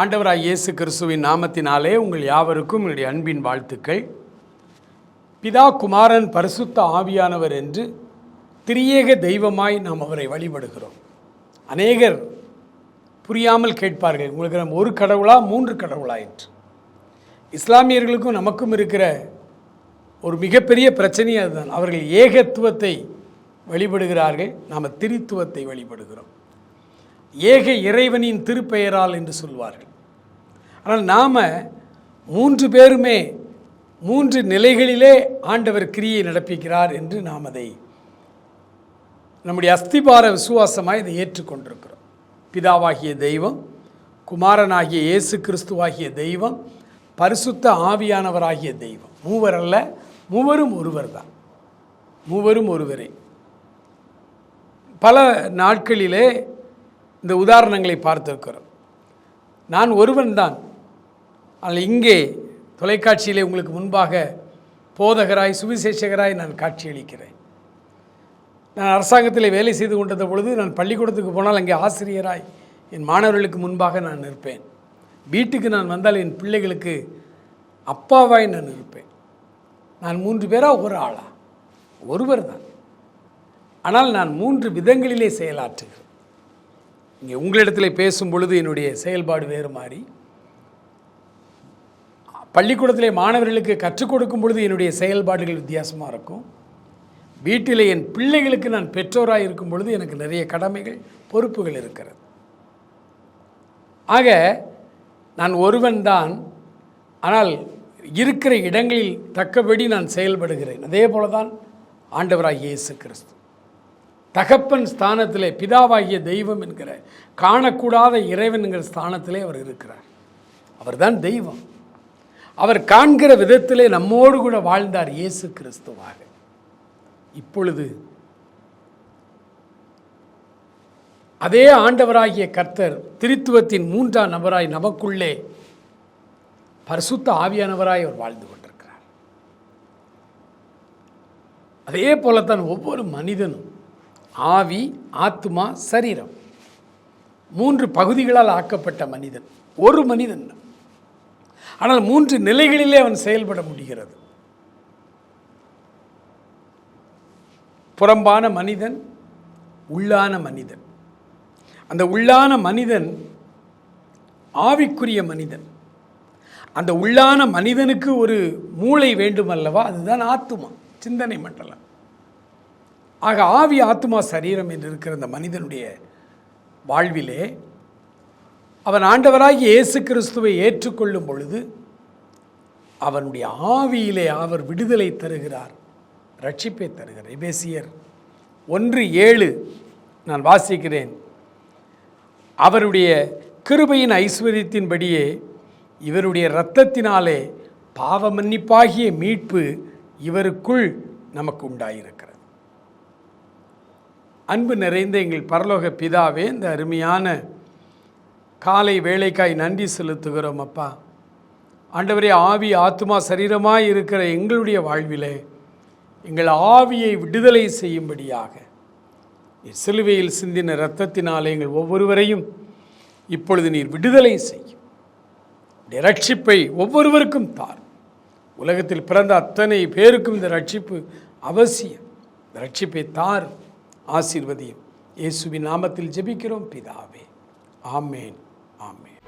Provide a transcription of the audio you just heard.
ஆண்டவராய் இயேசு கிறிஸ்துவின் நாமத்தினாலே உங்கள் யாவருக்கும் என்னுடைய அன்பின் வாழ்த்துக்கள். பிதா குமாரன் பரிசுத்த ஆவியானவர் என்று திரியேக தெய்வமாய் நாம் அவரை வழிபடுகிறோம். அநேகர் புரியாமல் கேட்பார்கள் உங்களுக்கு நம்ம ஒரு கடவுளா மூன்று கடவுளா? என்று. இஸ்லாமியர்களுக்கும் நமக்கும் இருக்கிற ஒரு மிகப்பெரிய பிரச்சனை அதுதான். அவர்கள் ஏகத்துவத்தை வழிபடுகிறார்கள் நாம் திரித்துவத்தை வழிபடுகிறோம். ஏக இறைவனின் திருப்பெயரால் என்று சொல்வார்கள். ஆனால் நாம் மூன்று பேருமே மூன்று நிலைகளிலே ஆண்டவர் கிரியை நடப்பிக்கிறார் என்று நாம் அதை நம்முடைய அஸ்திபார விசுவாசமாக இதை ஏற்றுக்கொண்டிருக்கிறோம். பிதாவாகிய தெய்வம் குமாரனாகிய இயேசு கிறிஸ்துவாகிய தெய்வம் பரிசுத்த ஆவியானவராகிய தெய்வம். மூவர் அல்ல மூவரும் ஒருவர் தான் மூவரும் ஒருவரே. பல நாட்களிலே இந்த உதாரணங்களை பார்த்திருக்கிறோம். நான் ஒருவன் தான் ஆனால் இங்கே தொலைக்காட்சியிலே உங்களுக்கு முன்பாக போதகராய் சுவிசேஷகராய் நான் காட்சியளிக்கிறேன். நான் அரசாங்கத்தில் வேலை செய்து கொண்டிருந்த பொழுது நான் பள்ளிக்கூடத்துக்கு போனால் அங்கே ஆசிரியராய் என் மாணவர்களுக்கு முன்பாக நான் நிற்பேன். வீட்டுக்கு நான் வந்தால் என் பிள்ளைகளுக்கு அப்பாவாய் நான் இருப்பேன். நான் மூன்று பேரா ஒரு ஆளா? ஒருவர் தான். ஆனால் நான் மூன்று விதங்களிலே செயலாற்றுகிறேன். இங்கே உங்களிடத்தில் பேசும் பொழுது என்னுடைய செயல்பாடு வேறு மாதிரி பள்ளிக்கூடத்திலே மாணவர்களுக்கு கற்றுக் கொடுக்கும் பொழுது என்னுடைய செயல்பாடுகள் வித்தியாசமாக இருக்கும். வீட்டிலே என் பிள்ளைகளுக்கு நான் பெற்றோராக இருக்கும் பொழுது எனக்கு நிறைய கடமைகள் பொறுப்புகள் இருக்கிறது. ஆக நான் ஒருவன் தான். ஆனால் இருக்கிற இடங்களில் தக்கபடி நான் செயல்படுகிறேன். அதே போல தான் ஆண்டவராக இயேசு கிறிஸ்து. தகப்பன் ஸ்தானத்திலே பிதாவாகிய தெய்வம் என்கிற காணக்கூடாத இறைவன் என்கிற ஸ்தானத்திலே அவர் இருக்கிறார். அவர்தான் தெய்வம். அவர் காண்கிற விதத்திலே நம்மோடு கூட வாழ்ந்தார் இயேசு கிறிஸ்துவாக. இப்பொழுது அதே ஆண்டவராகிய கர்த்தர் திருத்துவத்தின் மூன்றாம் நபராய் நமக்குள்ளே பரிசுத்த ஆவியானவராய் அவர் வாழ்ந்து கொண்டிருக்கிறார். அதே போலத்தான் ஒவ்வொரு மனிதனும் ஆவி ஆத்மா சரீரம் மூன்று பகுதிகளால் ஆக்கப்பட்ட மனிதன். ஒரு மனிதன். ஆனால் மூன்று நிலைகளிலே அவன் செயல்பட முடிகிறது. புறம்பான மனிதன் உள்ளான மனிதன். அந்த உள்ளான மனிதன் ஆவிக்குரிய மனிதன். அந்த உள்ளான மனிதனுக்கு ஒரு மூளை வேண்டுமல்லவா? அதுதான் ஆத்துமா சிந்தனை மண்டலம். ஆக ஆவி ஆத்துமா சரீரம் என்று இருக்கிற அந்த மனிதனுடைய வாழ்விலே அவன் ஆண்டவராகி இயேசு கிறிஸ்துவை ஏற்றுக்கொள்ளும் பொழுது அவனுடைய ஆவியிலே அவர் விடுதலை தருகிறார் ரட்சிப்பை தருகிறார். எபேசியர் ஒன்று ஏழு நான் வாசிக்கிறேன். அவருடைய கிருபையின் ஐஸ்வர்யத்தின்படியே இவருடைய இரத்தத்தினாலே பாவ மன்னிப்பாகிய மீட்பு இவருக்குள் நமக்கு உண்டாயிருக்கிறது. அன்பு நிறைந்த எங்கள் பரலோக பிதாவே இந்த அருமையான காலை வேலைக்காய் நன்றி செலுத்துகிறோம் அப்பா. ஆண்டவரே ஆவி ஆத்மா சரீரமாக இருக்கிற எங்களுடைய வாழ்விலே எங்கள் ஆவியை விடுதலை செய்யும்படியாக. சிலுவையில் சிந்தின இரத்தத்தினாலே எங்கள் ஒவ்வொருவரையும் இப்பொழுது நீர் விடுதலை செய்யும். ரட்சிப்பை ஒவ்வொருவருக்கும் தார். உலகத்தில் பிறந்த அத்தனை பேருக்கும் இந்த ரட்சிப்பு அவசியம். இந்த ரட்சிப்பை தார் ஆசீர்வதியும். இயேசுவின் நாமத்தில் ஜெபிக்கிறோம் பிதாவே. ஆமேன். ஆமேன்